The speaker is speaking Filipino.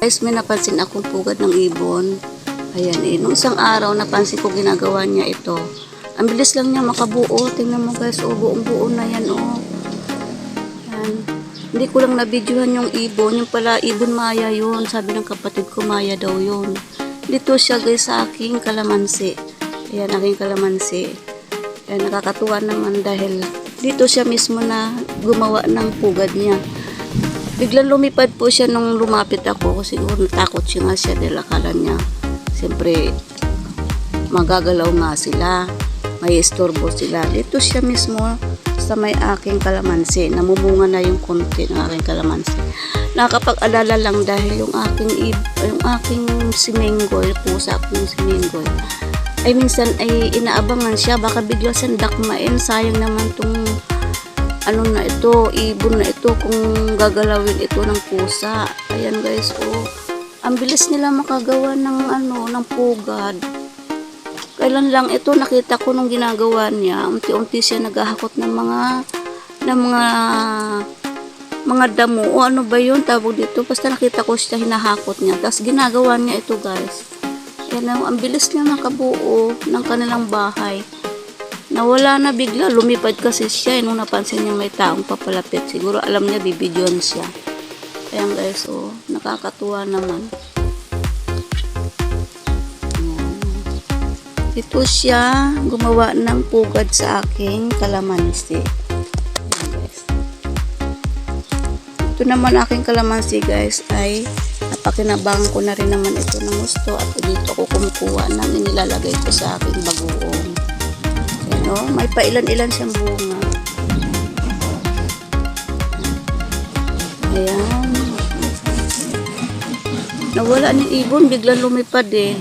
Guys, may napansin akong pugad ng ibon. Ayan eh. Nung isang araw, napansin ko ginagawa niya ito. Ang bilis lang niya makabuo. Tingnan mo guys, oh, buong buo na yan, oh. Yan. Hindi ko lang nabidyohan yung ibon. Yung pala, ibon maya yun. Sabi ng kapatid ko, maya daw yun. Dito siya guys sa aking kalamansi. Ayan, aking kalamansi. Ayan, nakakatuwa naman dahil dito siya mismo na gumawa ng pugad niya. Biglang lumipad po siya nung lumapit ako. Siguro natakot siya nga siya dahil akala niya. Siyempre, magagalaw nga sila. May istorbo sila. Dito siya mismo sa may aking kalamansi. Namumunga na yung konti ng aking kalamansi. Nakakapag-alala lang dahil yung aking, yung aking simenggoy, pusa kong simenggoy, ay minsan ay inaabangan siya. Baka bigla siyang dakmain. Sayang naman tong ano na ito, ibon na ito kung gagalawin ito ng pusa. Ayan guys, oh. Ang bilis nila makagawa ng ano, ng pugad. Kailan lang ito nakita ko nung ginagawa niya, unti-unti siya naghahakot ng mga ng mga mga damo. O ano ba yun? Tawag dito. Basta nakita ko siya hinahakot niya. Tapos ginagawa niya ito guys. Yan ang ang bilis niya makabuo ng kanilang bahay Nawala na bigla, lumipad kasi siya eh, nung napansin niya may taong papalapit. Siguro alam niya bibidyon siya. Ayan guys, oh, nakakatuwa naman. Ayan. Ito siya gumawa ng pugad sa aking kalamansi. Ayan guys. Ito naman aking kalamansi guys ay napakinabangan ko na rin naman ito ng gusto at dito ako kumukuha ng inilalagay ko sa aking bagoong. Ayan o, may pailan-ilan siyang bunga. Ayan. Nawala ni ibon, biglang lumipad eh.